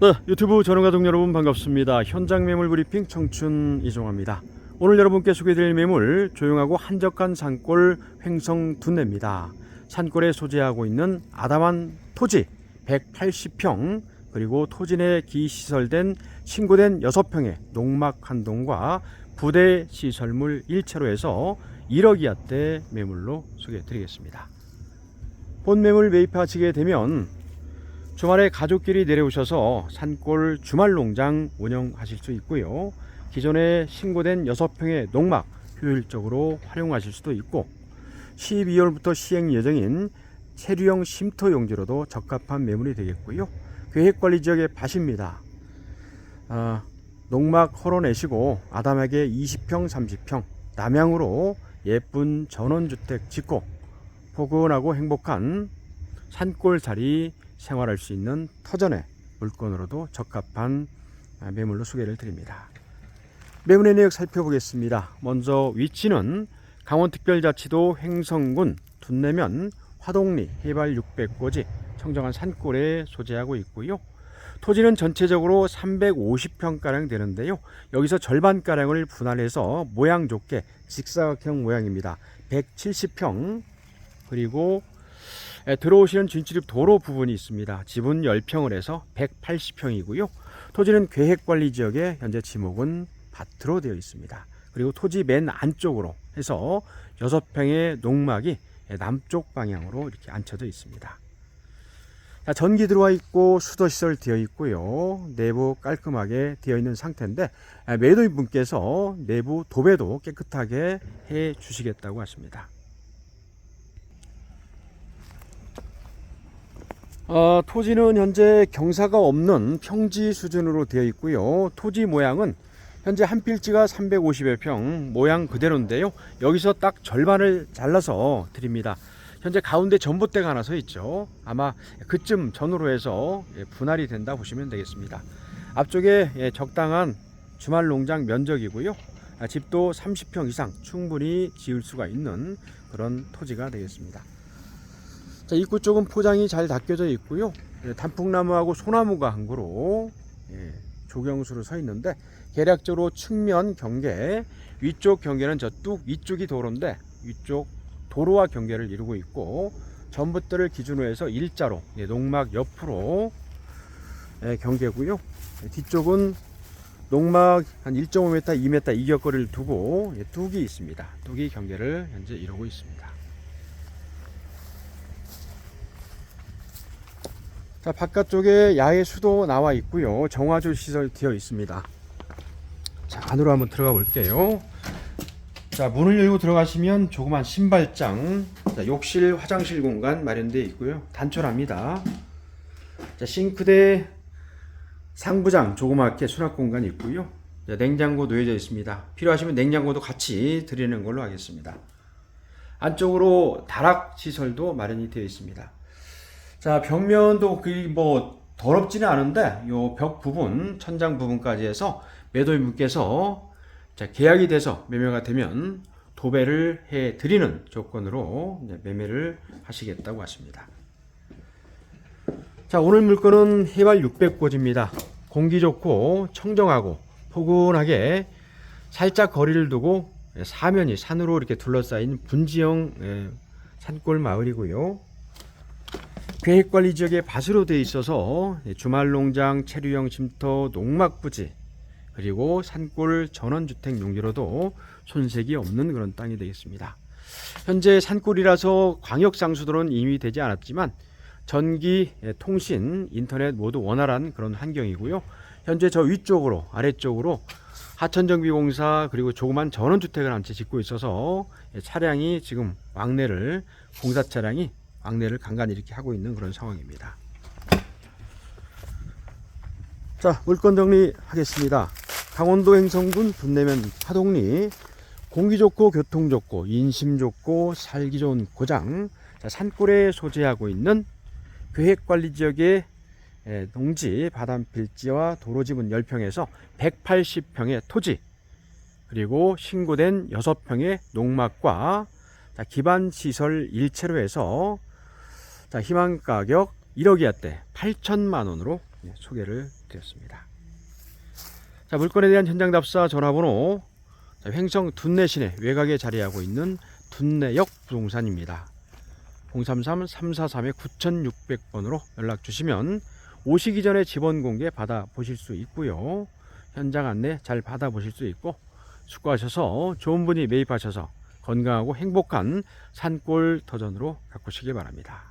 네, 유튜브 전용가족 여러분 반갑습니다. 현장 매물 브리핑 청춘 이종화입니다. 오늘 여러분께 소개드릴 매물 조용하고 한적한 산골 횡성 둔내입니다. 산골에 소재하고 있는 아담한 토지 180평 그리고 토지 내 기시설된 신고된 6평의 농막 한 동과 부대 시설물 일체로 해서 1억 이하대 매물로 소개해드리겠습니다. 본 매물 매입하시게 되면 주말에 가족끼리 내려오셔서 산골 주말 농장 운영하실 수 있고요. 기존에 신고된 6평의 농막 효율적으로 활용하실 수도 있고 12월부터 시행 예정인 체류형 쉼터 용지로도 적합한 매물이 되겠고요. 계획관리 지역의 밭입니다. 아, 농막 헐어내시고 아담하게 20평, 30평 남향으로 예쁜 전원주택 짓고 포근하고 행복한 산골살이 생활할 수 있는 터전의 물건으로도 적합한 아, 매물로 소개를 드립니다. 매물의 내역 살펴보겠습니다. 먼저 위치는 강원특별자치도 횡성군 둔내면 화동리 해발 600고지 청정한 산골에 소재하고 있고요. 토지는 전체적으로 350평가량 되는데요. 여기서 절반가량을 분할해서 모양 좋게 직사각형 모양입니다. 170평 그리고 에, 들어오시는 진출입 도로 부분이 있습니다. 지분 10평을 해서 180평이고요. 토지는 계획관리 지역에 현재 지목은 밭으로 되어 있습니다. 그리고 토지 맨 안쪽으로 해서 6평의 농막이 남쪽 방향으로 이렇게 앉혀져 있습니다. 자, 전기 들어와 있고 수도 시설 되어 있고요. 내부 깔끔하게 되어 있는 상태인데 아, 매도인 분께서 내부 도배도 깨끗하게 해 주시겠다고 하십니다. 어, 토지는 현재 경사가 없는 평지 수준으로 되어 있고요. 토지 모양은 현재 한 필지가 350여 평 모양 그대로인데요. 여기서 딱 절반을 잘라서 드립니다. 현재 가운데 전봇대가 하나 서 있죠. 아마 그쯤 전후로 해서 예, 분할이 된다 보시면 되겠습니다. 앞쪽에 예, 적당한 주말 농장 면적이고요. 아, 집도 30평 이상 충분히 지을 수가 있는 그런 토지가 되겠습니다. 자, 입구 쪽은 포장이 잘 닦여져 있고요. 예, 단풍나무하고 소나무가 한 그루 예, 조경수로 서 있는데 계략적으로 측면 경계 위쪽 경계는 저 뚝 위쪽이 도로인데 위쪽 도로와 경계를 이루고 있고 전봇대를 기준으로 해서 일자로 예, 농막 옆으로 예, 경계고요. 예, 뒤쪽은 농막 한 1.5m, 2m 이격거리를 두고 예, 뚝이 있습니다. 뚝이 경계를 현재 이루고 있습니다. 자 바깥쪽에 야외 수도 나와 있고요. 정화조 시설 되어 있습니다. 자 안으로 한번 들어가 볼게요. 자 문을 열고 들어가시면 조그만 신발장 자, 욕실 화장실 공간 마련되어 있고요. 단촐합니다. 자 싱크대 상부장 조그맣게 수납 공간이 있고요. 자, 냉장고 놓여져 있습니다. 필요하시면 냉장고도 같이 드리는 걸로 하겠습니다. 안쪽으로 다락 시설도 마련이 되어 있습니다 자, 벽면도 거의 뭐 더럽지는 않은데 요 벽 부분, 천장 부분까지 해서 매도인분께서 자, 계약이 돼서 매매가 되면 도배를 해 드리는 조건으로 매매를 하시겠다고 하십니다. 자, 오늘 물건은 해발 600고지입니다. 공기 좋고 청정하고 포근하게 살짝 거리를 두고 사면이 산으로 이렇게 둘러싸인 분지형 예, 산골 마을이고요. 계획관리 지역에 밭으로 되어 있어서 주말 농장, 체류형 쉼터, 농막부지 그리고 산골 전원주택 용지로도 손색이 없는 그런 땅이 되겠습니다. 현재 산골이라서 광역 상수도는 이미 되지 않았지만 전기, 예, 통신, 인터넷 모두 원활한 그런 환경이고요. 현재 저 위쪽으로 아래쪽으로 하천정비공사 그리고 조그만 전원주택을 한 채 짓고 있어서 예, 차량이 지금 왕래를 공사 차량이 왕래를 간간히 이렇게 하고 있는 그런 상황입니다. 자, 물건 정리하겠습니다. 강원도 행성군 분내면 하동리 공기 좋고 교통 좋고 인심 좋고 살기 좋은 고장 자, 산골에 소재하고 있는 계획관리 지역의 에, 농지 바단 필지와 도로 지분 10평에서 180평의 토지 그리고 신고된 6평의 농막과 자, 기반 시설 일체로 해서 자, 희망 가격 1억 이하대 8천만 원으로 예, 소개를 되었습니다. 자, 물건에 대한 현장 답사 전화번호 자, 횡성 둔내 시내 외곽에 자리하고 있는 둔내역 부동산입니다. 033-343-9600번으로 연락 주시면 오시기 전에 지번 공개 받아 보실 수 있고요. 현장 안내 잘 받아 보실 수 있고 수고하셔서 좋은 분이 매입하셔서 건강하고 행복한 산골 터전으로 가꾸시기 바랍니다.